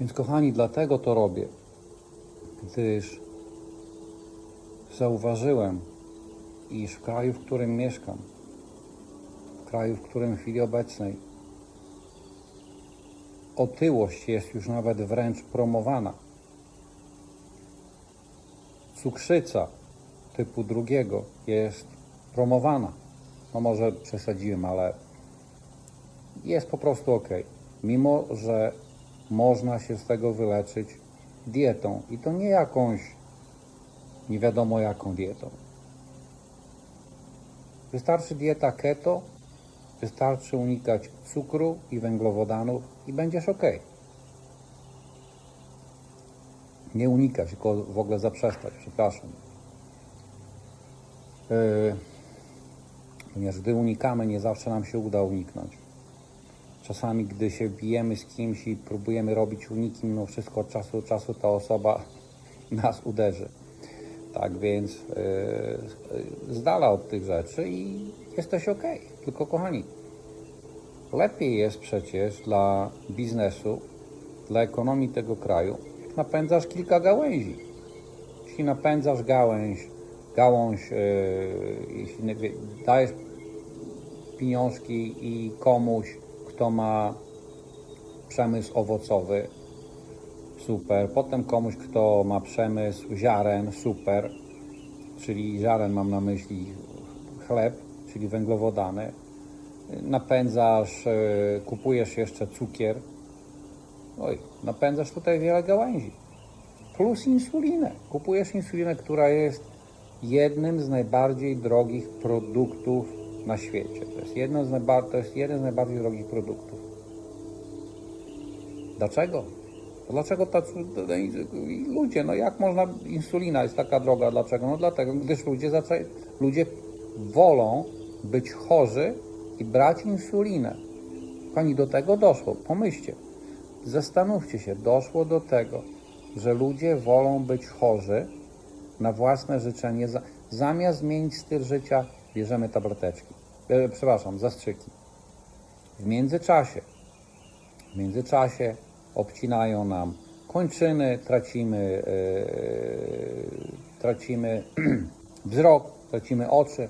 Więc kochani, dlatego to robię, gdyż zauważyłem, iż w kraju, w którym mieszkam, w kraju, w którym w chwili obecnej otyłość jest już nawet wręcz promowana. Cukrzyca typu drugiego jest promowana. No może przesadziłem, ale jest po prostu ok. Mimo, że można się z tego wyleczyć dietą i to nie jakąś nie wiadomo jaką dietą. Wystarczy dieta keto, wystarczy unikać cukru i węglowodanów i będziesz ok. Nie unikać, tylko w ogóle zaprzestać, przepraszam. Yy, ponieważ gdy unikamy, nie zawsze nam się uda uniknąć. Czasami, gdy się bijemy z kimś i próbujemy robić uniki, mimo wszystko od czasu do czasu ta osoba nas uderzy. Tak więc yy, od tych rzeczy i jesteś ok. Tylko kochani, lepiej jest przecież dla biznesu, dla ekonomii tego kraju, jak napędzasz kilka gałęzi. Jeśli napędzasz gałęź, gałąź, yy, jeśli dajesz pieniążki i komuś, kto ma przemysł owocowy, super. Potem komuś, kto ma przemysł ziaren, super. Czyli ziaren mam na myśli chleb, czyli węglowodany. Napędzasz, e, kupujesz jeszcze cukier. Oj, napędzasz tutaj wiele gałęzi. Plus insulinę. Kupujesz insulinę, która jest jednym z najbardziej drogich produktów na świecie. To jest, jedno z to jest jeden z najbardziej drogich produktów. Dlaczego? Dlaczego tacy i ludzie, no jak można, insulina jest taka droga, dlaczego? No dlatego, gdyż ludzie, zaczę, ludzie wolą być chorzy i brać insulinę. Pani do tego doszło, pomyślcie, zastanówcie się, doszło do tego, że ludzie wolą być chorzy na własne życzenie, za, zamiast zmienić styl życia, bierzemy tableteczki, e, przepraszam, zastrzyki. W międzyczasie w międzyczasie obcinają nam kończyny, tracimy, yy, tracimy wzrok, tracimy oczy,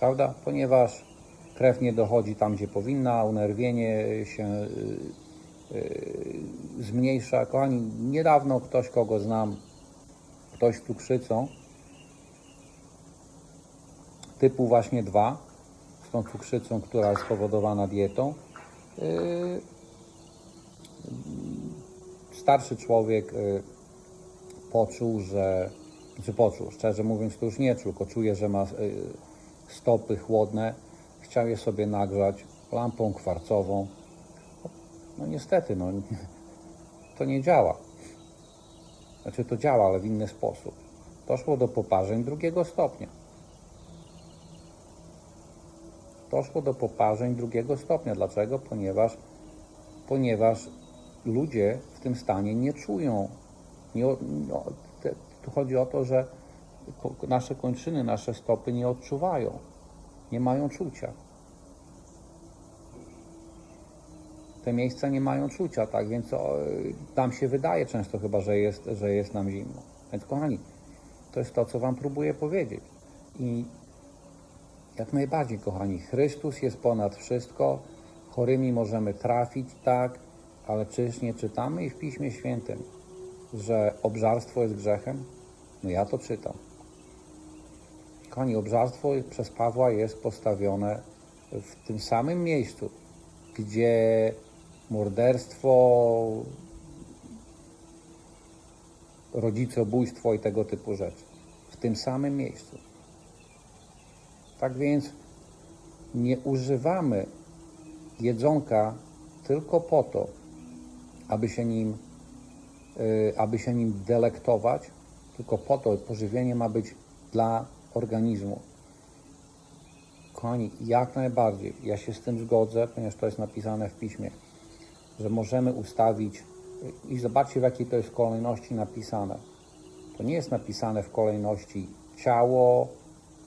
prawda? Ponieważ krew nie dochodzi tam, gdzie powinna, unerwienie się yy, yy, zmniejsza. Kochani, niedawno ktoś, kogo znam, ktoś z cukrzycą, typu właśnie 2, z tą cukrzycą, która jest spowodowana dietą, Yy, starszy człowiek yy, poczuł, że, czy poczuł, szczerze mówiąc, to już nie czuł, tylko czuje, że ma yy, stopy chłodne, chciał je sobie nagrzać lampą kwarcową. No niestety, no, to nie działa. Znaczy to działa, ale w inny sposób. Doszło do poparzeń drugiego stopnia. Doszło do poparzeń drugiego stopnia. Dlaczego? Ponieważ, ponieważ ludzie w tym stanie nie czują. Nie, no, te, tu chodzi o to, że nasze kończyny, nasze stopy nie odczuwają, nie mają czucia. Te miejsca nie mają czucia, tak więc o, tam się wydaje często chyba, że jest, że jest nam zimno. Więc kochani, to jest to, co Wam próbuję powiedzieć. I jak najbardziej, kochani. Chrystus jest ponad wszystko. Chorymi możemy trafić, tak, ale czyż nie czytamy i w Piśmie Świętym, że obżarstwo jest grzechem? No ja to czytam. Kochani, obżarstwo przez Pawła jest postawione w tym samym miejscu, gdzie morderstwo, rodzicobójstwo i tego typu rzeczy. W tym samym miejscu. Tak więc nie używamy jedzonka tylko po to, aby się nim, y, aby się nim delektować, tylko po to pożywienie ma być dla organizmu. Kochani, jak najbardziej, ja się z tym zgodzę, ponieważ to jest napisane w piśmie, że możemy ustawić i zobaczcie w jakiej to jest kolejności napisane. To nie jest napisane w kolejności ciało,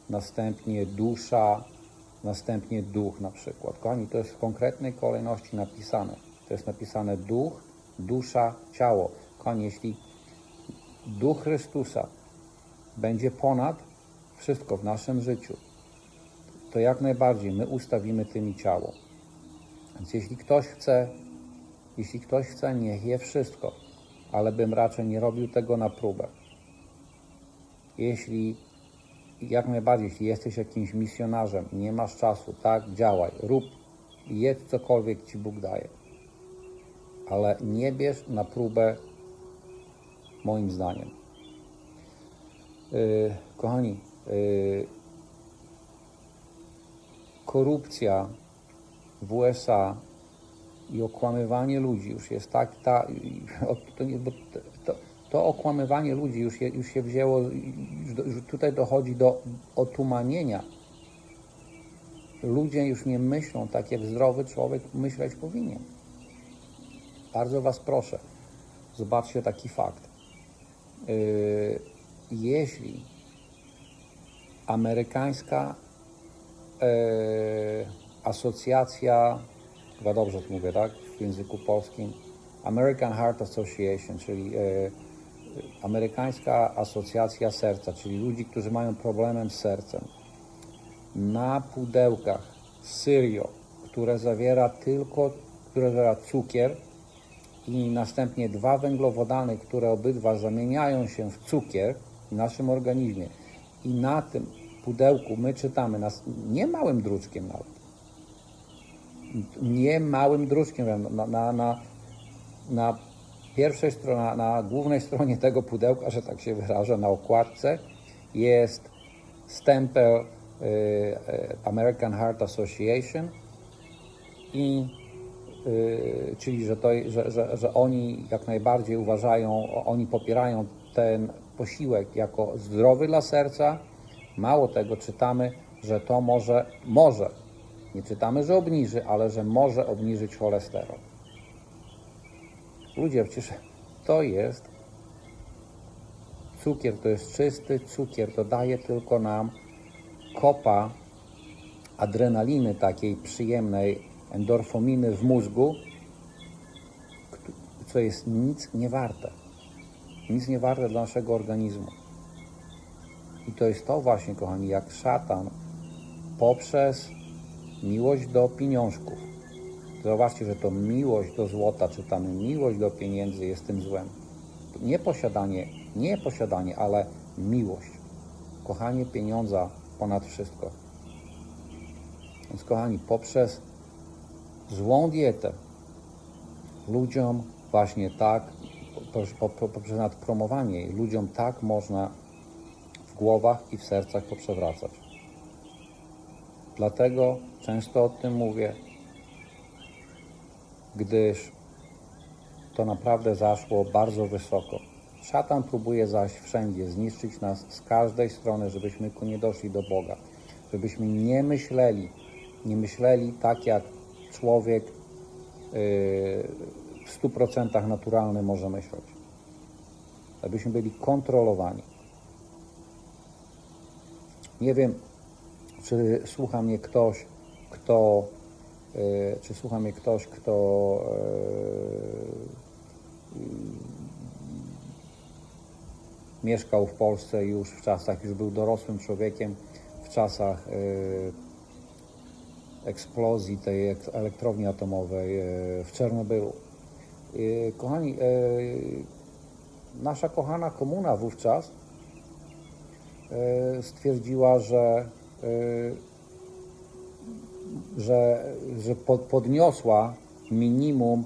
następnie dusza, następnie duch na przykład. Kochani, to jest w konkretnej kolejności napisane. To jest napisane duch, dusza, ciało. Kochani, jeśli Duch Chrystusa będzie ponad wszystko w naszym życiu, to jak najbardziej my ustawimy tymi ciało. Więc jeśli ktoś chce, jeśli ktoś chce, niech je wszystko, ale bym raczej nie robił tego na próbę. Jeśli jak najbardziej, jeśli jesteś jakimś misjonarzem, nie masz czasu, tak, działaj, rób, jedz cokolwiek Ci Bóg daje. Ale nie bierz na próbę, moim zdaniem. Yy, kochani, yy, korupcja w USA i okłamywanie ludzi już jest tak, ta, to, to, to, okłamywanie ludzi już, je, już się wzięło, tutaj dochodzi do otumanienia. Ludzie już nie myślą tak, jak zdrowy człowiek myśleć powinien. Bardzo Was proszę, zobaczcie taki fakt. Yy, jeśli amerykańska yy, asocjacja, chyba dobrze to mówię, tak, w języku polskim, American Heart Association, czyli yy, amerykańska asocjacja serca, czyli ludzi, którzy mają problem z sercem, na pudełkach Syrio, które zawiera tylko, które zawiera cukier i następnie dwa węglowodany, które obydwa zamieniają się w cukier w naszym organizmie. I na tym pudełku my czytamy, nas, nie małym druczkiem nawet, nie małym druczkiem, na, na, na, na pierwszej stronie, na, głównej stronie tego pudełka, że tak się wyrażę, na okładce jest stempel y, y, American Heart Association i y, czyli że, to, że, że, że oni jak najbardziej uważają, oni popierają ten posiłek jako zdrowy dla serca. Mało tego, czytamy, że to może, może, nie czytamy, że obniży, ale że może obniżyć cholesterol. Ludzie, przecież to jest cukier, to jest czysty cukier, to daje tylko nam kopa adrenaliny takiej przyjemnej, endorfominy w mózgu, co jest nic nie warte. Nic nie warte dla naszego organizmu. I to jest to właśnie, kochani, jak szatan poprzez miłość do pieniążków. Zauważcie, że to miłość do złota, czytamy miłość do pieniędzy jest tym złem. Nie posiadanie, nie posiadanie, ale miłość. Kochanie pieniądza ponad wszystko. Więc kochani, poprzez złą dietę ludziom właśnie tak, poprzez nadpromowanie jej, ludziom tak można w głowach i w sercach poprzewracać. Dlatego często o tym mówię, gdyż to naprawdę zaszło bardzo wysoko. Szatan próbuje zaś wszędzie zniszczyć nas z każdej strony, żebyśmy nie doszli do Boga, żebyśmy nie myśleli, nie myśleli tak jak człowiek yy, w stu procentach naturalny może myśleć. Abyśmy byli kontrolowani. Nie wiem, czy słucha mnie ktoś, kto, czy słucha mnie ktoś, kto yy, mieszkał w Polsce już w czasach, już był dorosłym człowiekiem, w czasach yy, eksplozji tej ek- elektrowni atomowej w Czernobylu. Kochani, nasza kochana komuna wówczas stwierdziła, że, że, że pod, podniosła minimum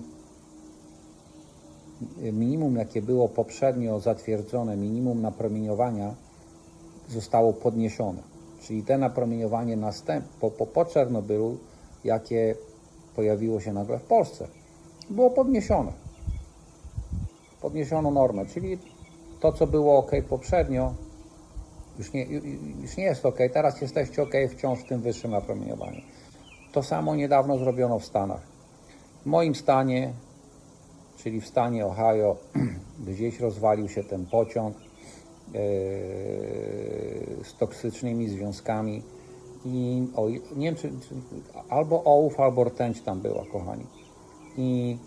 minimum, jakie było poprzednio zatwierdzone, minimum napromieniowania zostało podniesione. Czyli te napromieniowanie następ, po, po, po Czernobylu, jakie pojawiło się nagle w Polsce, było podniesione. Podniesiono normę, czyli to, co było ok poprzednio, już nie, już nie jest ok, teraz jesteście ok wciąż w tym wyższym napromieniowaniu. To samo niedawno zrobiono w Stanach. W moim stanie czyli w stanie Ohio, gdzieś rozwalił się ten pociąg e, z toksycznymi związkami i o, nie wiem, czy, czy, albo ołów, albo rtęć tam była, kochani. I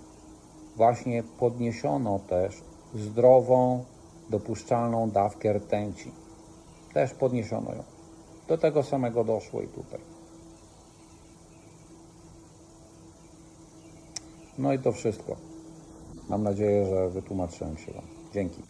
właśnie podniesiono też zdrową, dopuszczalną dawkę rtęci. Też podniesiono ją. Do tego samego doszło i tutaj. No i to wszystko. Mam nadzieję, że wytłumaczyłem się Wam. Dzięki.